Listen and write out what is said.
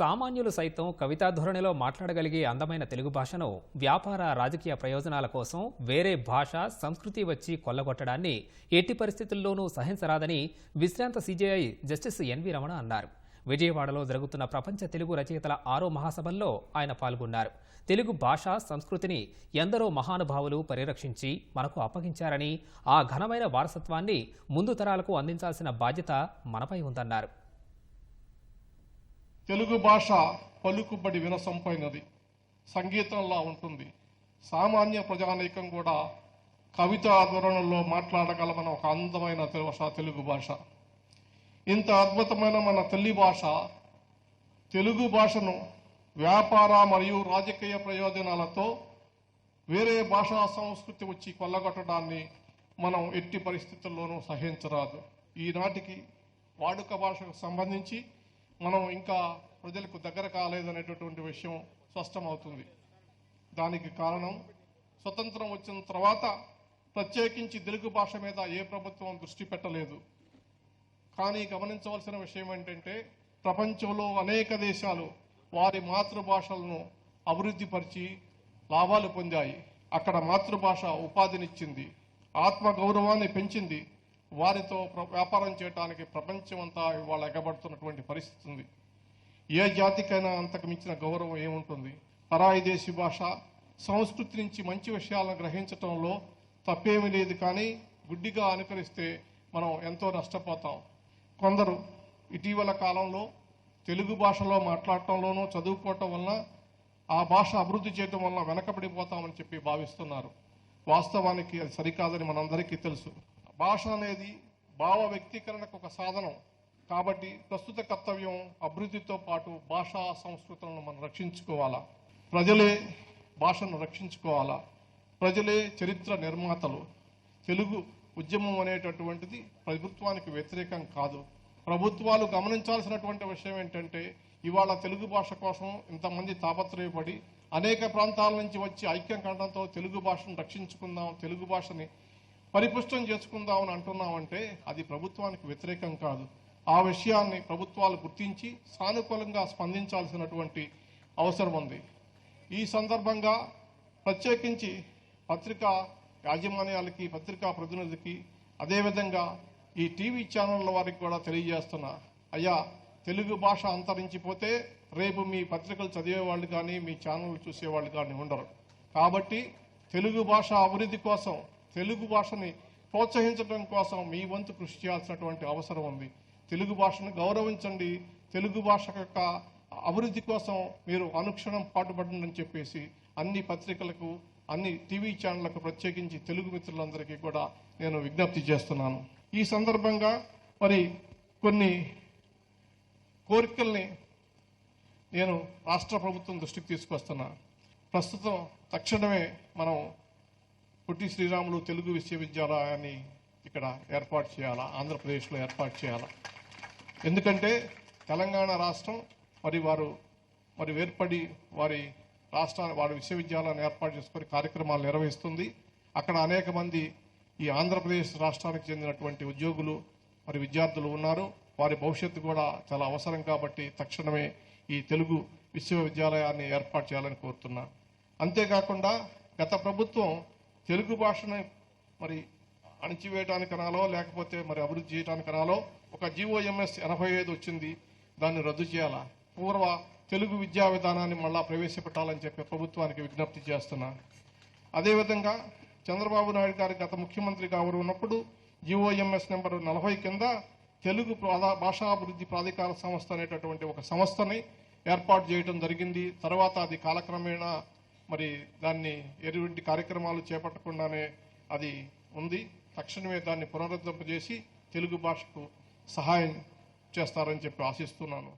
సామాన్యులు సైతం కవితా ధోరణిలో మాట్లాడగలిగే అందమైన తెలుగు భాషను వ్యాపార రాజకీయ ప్రయోజనాల కోసం వేరే భాష సంస్కృతి వచ్చి కొల్లగొట్టడాన్ని ఎట్టి పరిస్థితుల్లోనూ సహించరాదని విశ్రాంత సీజేఐ జస్టిస్ ఎన్వి రమణ అన్నారు. విజయవాడలో జరుగుతున్న ప్రపంచ తెలుగు రచయితల ఆరో మహాసభల్లో ఆయన పాల్గొన్నారు. తెలుగు భాష సంస్కృతిని ఎందరో మహానుభావులు పరిరక్షించి మనకు అప్పగించారని ఆ ఘనమైన వారసత్వాన్ని ముందు తరాలకు అందించాల్సిన బాధ్యత మనపై ఉందన్నారు. తెలుగు భాష పలుకుబడి వినసంపైనది. సంగీతంలా ఉంటుంది. సామాన్య ప్రజానీకం కూడా కవిత ధోరణుల్లో మాట్లాడగలమన్న ఒక అందమైన భాష తెలుగు భాష. ఇంత అద్భుతమైన మన తల్లి భాష తెలుగు భాషను వ్యాపార మరియు రాజకీయ ప్రయోజనాలతో వేరే భాషా సంస్కృతి వచ్చి కొల్లగొట్టడాన్ని మనం ఎట్టి పరిస్థితుల్లోనూ సహించరాదు. ఈనాటికి వాడుక భాషకు సంబంధించి మనం ఇంకా ప్రజలకు దగ్గర కాలేదనేటటువంటి విషయం స్పష్టమవుతుంది. దానికి కారణం స్వతంత్రం వచ్చిన తర్వాత ప్రత్యేకించి తెలుగు భాష మీద ఏ ప్రభుత్వం దృష్టి పెట్టలేదు. కానీ గమనించవలసిన విషయం ఏంటంటే ప్రపంచంలో అనేక దేశాలు వారి మాతృభాషలను అభివృద్ధిపరిచి లాభాలు పొందాయి. అక్కడ మాతృభాష ఉపాధినిచ్చింది ఆత్మ గౌరవాన్ని పెంచింది వారితో వ్యాపారం చేయడానికి ప్రపంచమంతా ఇవాళ ఎగబడుతున్నటువంటి పరిస్థితి ఉంది ఏ జాతికైనా అంతకు మించిన గౌరవం ఏముంటుంది? పరాయి దేశీ భాష సంస్కృతి నుంచి మంచి విషయాలను గ్రహించటంలో తప్పేమీ లేదు కానీ గుడ్డిగా అనుకరిస్తే మనం ఎంతో నష్టపోతాం. కొందరు ఇటీవల కాలంలో తెలుగు భాషలో మాట్లాడటంలోనూ చదువుకోవటం వలన ఆ భాష అభివృద్ధి చేయటం వలన వెనకబడిపోతామని చెప్పి భావిస్తున్నారు. వాస్తవానికి అది సరికాదని మనందరికీ తెలుసు. భాష అనేది భావ వ్యక్తీకరణకు ఒక సాధనం. కాబట్టి ప్రస్తుత కర్తవ్యం అభివృద్ధితో పాటు భాషా సంస్కృతులను మనం రక్షించుకోవాలా? ప్రజలే భాషను రక్షించుకోవాలా? ప్రజలే చరిత్ర నిర్మాతలు. తెలుగు ఉద్యమం అనేటటువంటిది ప్రభుత్వానికి వ్యతిరేకం కాదు. ప్రభుత్వాలు గమనించాల్సినటువంటి విషయం ఏంటంటే ఇవాళ తెలుగు భాష కోసం ఇంతమంది తాపత్రయపడి అనేక ప్రాంతాల నుంచి వచ్చి ఐక్యం కండంతో తెలుగు భాషను రక్షించుకుందాం తెలుగు భాషని పరిపుష్టం చేసుకుందాం అని అంటున్నామంటే అది ప్రభుత్వానికి వ్యతిరేకం కాదు. ఆ విషయాన్ని ప్రభుత్వాలు గుర్తించి సానుకూలంగా స్పందించాల్సినటువంటి అవసరం ఉంది. ఈ సందర్భంగా ప్రత్యేకించి పత్రికా యాజమాన్యాలకి పత్రికా ప్రతినిధికి అదేవిధంగా ఈ టీవీ ఛానళ్ళ వారికి కూడా తెలియజేస్తున్నా. అయ్యా తెలుగు భాష అంతరించిపోతే రేపు మీ పత్రికలు చదివేవాళ్ళు కానీ మీ ఛానల్ చూసేవాళ్ళు కానీ ఉండరు. కాబట్టి తెలుగు భాష అభివృద్ధి కోసం తెలుగు భాషని ప్రోత్సహించడం కోసం మీ వంతు కృషి చేయాల్సినటువంటి అవసరం ఉంది. తెలుగు భాషను గౌరవించండి. తెలుగు భాష యొక్క అభివృద్ధి కోసం మీరు అనుక్షణం పాటుపడండి అని చెప్పేసి అన్ని పత్రికలకు అన్ని టీవీ ఛానళ్ళకు ప్రత్యేకించి తెలుగు మిత్రులందరికీ కూడా నేను విజ్ఞప్తి చేస్తున్నాను. ఈ సందర్భంగా మరి కొన్ని కోరికల్ని నేను రాష్ట్ర ప్రభుత్వం దృష్టికి తీసుకొస్తున్నా. ప్రస్తుతం తక్షణమే మనం పుట్టి శ్రీరాములు తెలుగు విశ్వవిద్యాలయాన్ని ఇక్కడ ఏర్పాటు చేయాలా? ఆంధ్రప్రదేశ్లో ఏర్పాటు చేయాలా? ఎందుకంటే తెలంగాణ రాష్ట్రం మరి వారు మరి వేర్పడి వారి రాష్ట్ర వారి విశ్వవిద్యాలయాన్ని ఏర్పాటు చేసుకొని కార్యక్రమాలు నిర్వహిస్తుంది. అక్కడ అనేక మంది ఈ ఆంధ్రప్రదేశ్ రాష్ట్రానికి చెందినటువంటి ఉద్యోగులు మరి విద్యార్థులు ఉన్నారు. వారి భవిష్యత్తు కూడా చాలా అవసరం కాబట్టి తక్షణమే ఈ తెలుగు విశ్వవిద్యాలయాన్ని ఏర్పాటు చేయాలని కోరుతున్నా. అంతేకాకుండా గత ప్రభుత్వం తెలుగు భాషను మరి అణిచివేయడానికనాలో లేకపోతే మరి అభివృద్ధి చేయడానికి ఒక జీఓఎంఎస్ ఎనభై ఐదు వచ్చింది దాన్ని రద్దు చేయాలా? పూర్వ తెలుగు విద్యా విధానాన్ని మళ్ళా ప్రవేశపెట్టాలని చెప్పి ప్రభుత్వానికి విజ్ఞప్తి చేస్తున్నా. అదేవిధంగా చంద్రబాబు నాయుడు గారి గత ముఖ్యమంత్రిగా గారు ఉన్నప్పుడు జీఓఎంఎస్ నెంబర్ నలభై కింద తెలుగు భాషాభివృద్ధి ప్రాధికార సంస్థ అనేటటువంటి ఒక సంస్థని ఏర్పాటు చేయడం జరిగింది. తర్వాత అది కాలక్రమేణా మరి దాన్ని ఎటువంటి కార్యక్రమాలు చేపట్టకుండానే అది ఉంది. తక్షణమే దాన్ని పునరుద్ధరింపజేసి తెలుగు భాషకు సహాయం చేస్తారని చెప్పి ఆశిస్తున్నాను.